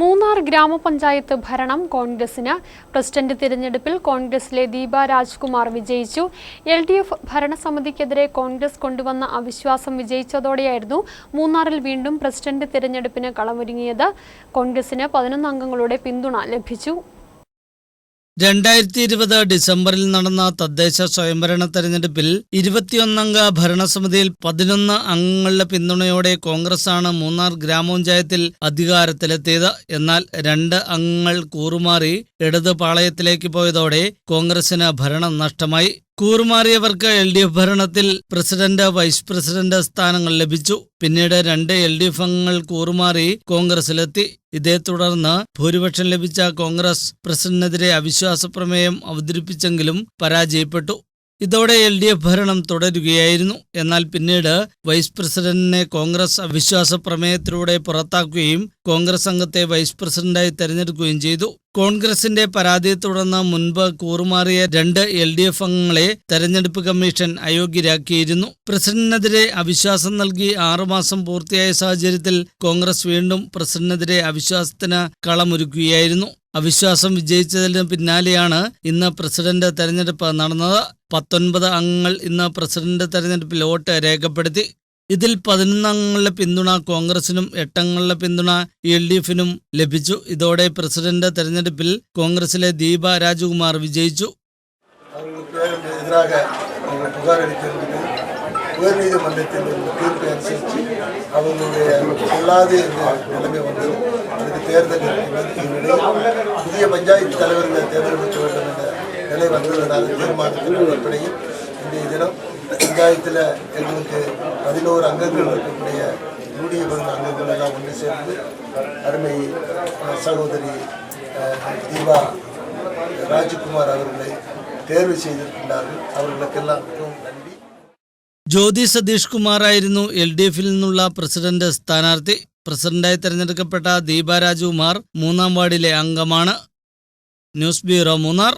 മൂന്നാർ ഗ്രാമപഞ്ചായത്ത് ഭരണം കോൺഗ്രസിന്. പ്രസിഡന്റ് തിരഞ്ഞെടുപ്പിൽ കോൺഗ്രസിലെ ദീപ രാജ്കുമാർ വിജയിച്ചു. എൽ ഡി എഫ് ഭരണസമിതിക്കെതിരെ കോൺഗ്രസ് കൊണ്ടുവന്ന അവിശ്വാസം വിജയിച്ചതോടെയായിരുന്നു മൂന്നാറിൽ വീണ്ടും പ്രസിഡന്റ് തിരഞ്ഞെടുപ്പിന് കളമൊരുങ്ങിയത്. കോൺഗ്രസിന് പതിനൊന്ന് അംഗങ്ങളുടെ പിന്തുണ ലഭിച്ചു. രണ്ടായിരത്തി ഇരുപത് ഡിസംബറിൽ നടന്ന തദ്ദേശ സ്വയംഭരണ തെരഞ്ഞെടുപ്പിൽ ഇരുപത്തിയൊന്നംഗ ഭരണസമിതിയിൽ പതിനൊന്ന് അംഗങ്ങളുടെ പിന്തുണയോടെ കോൺഗ്രസാണ് മൂന്നാർ ഗ്രാമപഞ്ചായത്തിൽ അധികാരത്തിലെത്തിയത്. എന്നാൽ രണ്ട് അംഗങ്ങൾ കൂറുമാറി ഇടത് പാളയത്തിലേക്ക് പോയതോടെ കോൺഗ്രസിന് ഭരണം നഷ്ടമായി. കൂറുമാറിയവർക്ക് എൽ ഡി എഫ് ഭരണത്തിൽ പ്രസിഡന്റ് വൈസ് പ്രസിഡന്റ് സ്ഥാനങ്ങൾ ലഭിച്ചു. പിന്നീട് രണ്ട് എൽ ഡി എഫ് അംഗങ്ങൾ കൂറുമാറി കോൺഗ്രസിലെത്തി. ഇതേ തുടർന്ന് ഭൂരിപക്ഷം ലഭിച്ച കോൺഗ്രസ് പ്രസിഡന്റിനെതിരെ അവിശ്വാസ പ്രമേയം അവതരിപ്പിച്ചെങ്കിലും പരാജയപ്പെട്ടു. ഇതോടെ എൽ ഡി എഫ് ഭരണം തുടരുകയായിരുന്നു. എന്നാൽ പിന്നീട് വൈസ് പ്രസിഡന്റിനെ കോൺഗ്രസ് അവിശ്വാസ പ്രമേയത്തിലൂടെ പുറത്താക്കുകയും കോൺഗ്രസ് അംഗത്തെ വൈസ് പ്രസിഡന്റായി തെരഞ്ഞെടുക്കുകയും ചെയ്തു. കോൺഗ്രസിന്റെ പരാതിയെ തുടർന്ന് മുൻപ് കൂറുമാറിയ രണ്ട് എൽ ഡി എഫ് അംഗങ്ങളെ തെരഞ്ഞെടുപ്പ് കമ്മീഷൻ അയോഗ്യരാക്കിയിരുന്നു. പ്രസിഡന്റിനെതിരെ അവിശ്വാസം നൽകി ആറുമാസം പൂർത്തിയായ സാഹചര്യത്തിൽ കോൺഗ്രസ് വീണ്ടും പ്രസിഡന്റിനെതിരെ അവിശ്വാസത്തിന് കളമൊരുക്കുകയായിരുന്നു. അവിശ്വാസം വിജയിച്ചതിന് പിന്നാലെയാണ് ഇന്ന് പ്രസിഡന്റ് തെരഞ്ഞെടുപ്പ് നടന്നത് പത്തൊൻപത് അംഗങ്ങൾ ഇന്ന് പ്രസിഡന്റ് തെരഞ്ഞെടുപ്പിൽ വോട്ട് രേഖപ്പെടുത്തി ഇതിൽ പതിനൊന്ന് അംഗങ്ങളുടെ പിന്തുണ കോൺഗ്രസിനും എട്ടംഗങ്ങളുടെ പിന്തുണ എൽ ഡി എഫിനും ലഭിച്ചു ഇതോടെ പ്രസിഡന്റ് തെരഞ്ഞെടുപ്പിൽ കോൺഗ്രസിലെ ദീപ രാജകുമാർ വിജയിച്ചു அவர்களுக்கு எதிராக அவங்க புகார் அளித்திருந்தது உயர்நீதிமன்றத்தின் ஒரு தீர்ப்பை அனுசரித்து அவர்களுடைய சொல்லாது என்ற நிலைமை வந்தது அதுக்கு தேர்தல் இருக்கிறது இந்நிலையில் புதிய பஞ்சாயத்து தலைவர்களை தேர்ந்தெடுக்க வேண்டும் என்ற நிலை வந்ததனால் தீர்மானத்தின் அடிப்படையில் இன்றைய தினம் பஞ்சாயத்தில் எங்களுக்கு பதினோரு அங்கங்கள் இருக்கக்கூடிய யூடிஎஃப் அங்கங்கள் எல்லாம் ஒன்று சேர்ந்து அருமை அஹ், சகோதரி அஹ், தீபா ராஜ்குமார் அவர்களை தேர்வு செய்திருக்கின்றார்கள் அவர்களுக்கெல்லாம் மிகவும் நன்றி ജ്യോതി സതീഷ് കുമാറായിരുന്നു എൽ ഡി എഫിൽ നിന്നുള്ള പ്രസിഡന്റ് സ്ഥാനാർത്ഥി പ്രസിഡന്റായി തെരഞ്ഞെടുക്കപ്പെട്ട ദീപ രാജകുമാർ മൂന്നാം വാർഡിലെ അംഗമാണ്. News bureau Munnar.